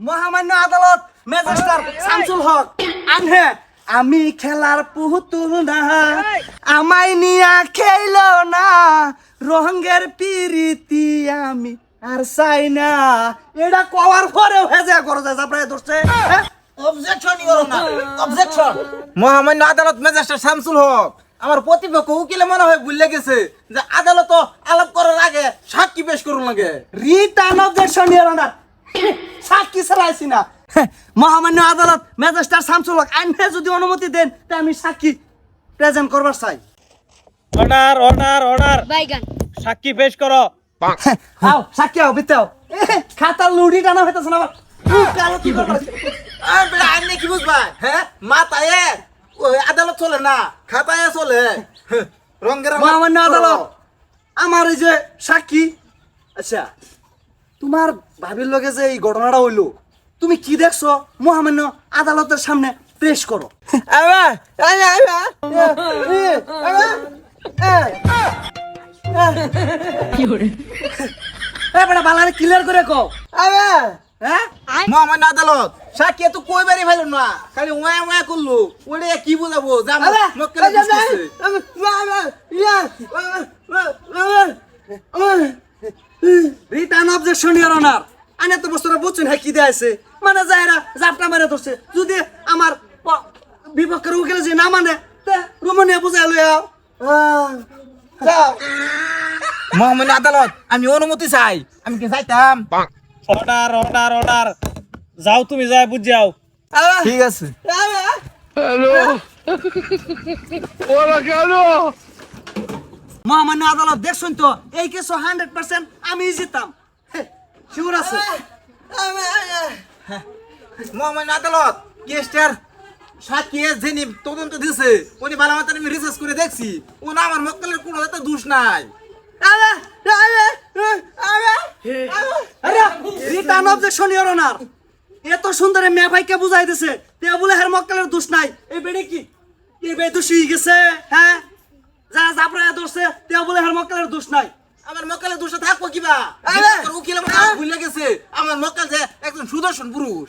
মহামান্য আদালত ম্যাজিস্ট্রেট শামসুল হক। আনহে আমি খেলার পুতুল না আমায় নিয়া খেল না রঙের পিরিতি আমি আর চাই না। এটা কওয়ার পরেও হেজা করে যায় আপনার ধরছে অবজেকশন ইওর না অবজেকশন মহামান্য আদালত ম্যাজিস্ট্রেট শামসুল হক আমার প্রতিপক্ষ উকিলে মনে হয় ভুলে গেছে যে আদালত আলাপ করার আগে সাক্ষী পেশ করুন লাগে রিটার্ন অবজেকশন ইয়ার অনার সাক্ষী ছাড়াইছি না। মহামান্য আদালত ম্যাজিস্ট্রেট শামসুল হক আইনে যদি অনুমতি দেন তা আমি সাক্ষী প্রেজেন্ট করবার চাই। Order order order. বাইগান। সাক্ষী পেশ করো। আও সাক্ষী আও বিতাও খাতা লুড়ি টানা হইতাছে না আবার। কালো কি ব্যাপার? আর বেটা আইনে কি বুঝবা? হ্যাঁ মাথায় আদালত চলে না খাতায় চলে। রঙের মহামান্য আদালত আমার এই যে সাক্ষী আচ্ছা তোমার ভাবির লগে যে এই ঘটনাটা হইল তুমি কি দেখছ মহামান্য আদালতের সামনে পেশ করো বালারে ক্লিয়ার করে হ্যাঁ মহামান্য আদালত সাক্ষী তো কই বাড়ি ফেলো না খালি ওয়া ওয়া করল ওরে কি বুঝাবো মক্কেলে বুঝতেছে। রিটার্ন অবজেকশন ইয়ার অনার আনে তো বুঝছেন হ্যাঁ কি দেয়াছে মানে যায়রা জাপটা মেরে ধরছে। যদি আমার বিপক্ষের উকিলে যে না মানে রুমনিয়া বুঝাই মহামান্য আদালত আমি অনুমতি চাই। আমি কি যাইতাম? অর্ডার অর্ডার অর্ডার যাও তুমি যাই বুঝ যাও ঠিক আছে। মহামান্য আদালত দেখছেন তো এই কেস হান্ড্রেড পার্সেন্ট আমি জিতাম। শিওর আছে? মহামান্য আদালত কেসটার সাক্ষী যিনি তদন্ত দিছে উনি ভালো মতো আমি রিসার্চ করে দেখছি। ও না আমার মক্কেলের কোনো একটা দোষ নাই। রিটার্ন অবজেকশন ইওর অনার এত সুন্দর মেয়ে ভাইকে বুঝাই দিছে। তে বলে হের মক্কেলের দোষ নাই। এই বেড়ে কি? এই বে দোষী গেছে হ্যাঁ? যা জাপড়া ধরছে তে বলে হের মক্কেলের দোষ নাই। আমার মক্কেলের দোষটা থাকব কিবা? উকিল আমার ভুলে গেছে। আমার মক্কেল যে একজন সুদর্শন পুরুষ।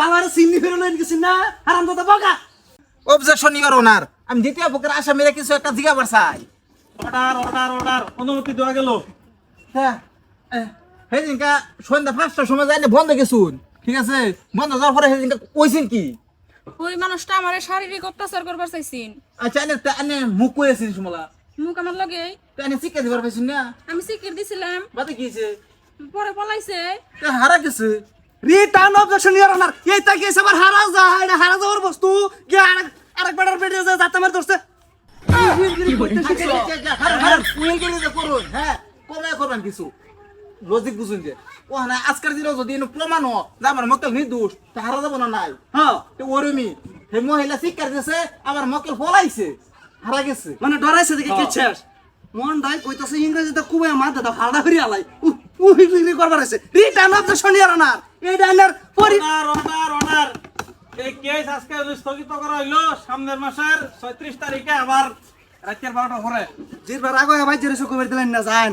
বাবার সিন্নি ফেরো লইন গেছি না হারাম দাদা বকা! Objection your honour. আমি দ্বিতীয় পক্ষের আসামিরা কিছু একটা জিজ্ঞাবার চাই। অর্ডার অর্ডার অর্ডার অনুমতি দেওয়া গেল। হ্যাঁ। সেদিনকা সন্ধ্যা পাঁচটার সময় যাইনি বন্ধ গেছুন। ঠিক আছে বন্ধ যাওয়ার পরে সেদিনকা কইছেন কি ওই মানুষটা আমার শারীরিক অত্যাচার করবার চাইছিন আচ্ছা এনে এনে মুখ কইছেন সমলা মুখ আমার লগে এনে শিক্ষা দিবার পাইছেন না আমি সিকির দিছিলাম বাতে কিছে পরে পলাইছে তা হারা গেছে রিটার্ন অবজেকশন অনার এই তাকে এসে হারা যায় এটা হারা যাওয়ার বস্তু কি আরেক আরেক বেটার পেটে যায় যাতে মার ধরছে করুন হ্যাঁ কমে করবেন কিছু লজিক বুঝুন যে ও না আজকের দিনে যদি প্রমাণ হয় যে আমার মক্কেল নির্দোষ তা হারা যাব না নাই? হ্যাঁ। ওরমি হে মহিলা শিক্ষার দিছে আমার মক্কেল পলাইছে হারা গেছে। মানে ডরাইছে দেখে কি শেষ? মন দাই কইতাছে ইংরেজিতে খুবই আমার দাদা ভাড়া হরি আলাই উহি বিক্রি করবার আছে। রিটার্ন অবজেকশন ইওর অনার এই ডাইনার পরি অর্ডার অর্ডার অর্ডার এই কেস আজকে স্থগিত করা হইল সামনের মাসের ছয়ত্রিশ তারিখে আবার রাতের বারোটা পরে। জিরবার আগে ভাই জেরে সুকো বের দিলেন না জান।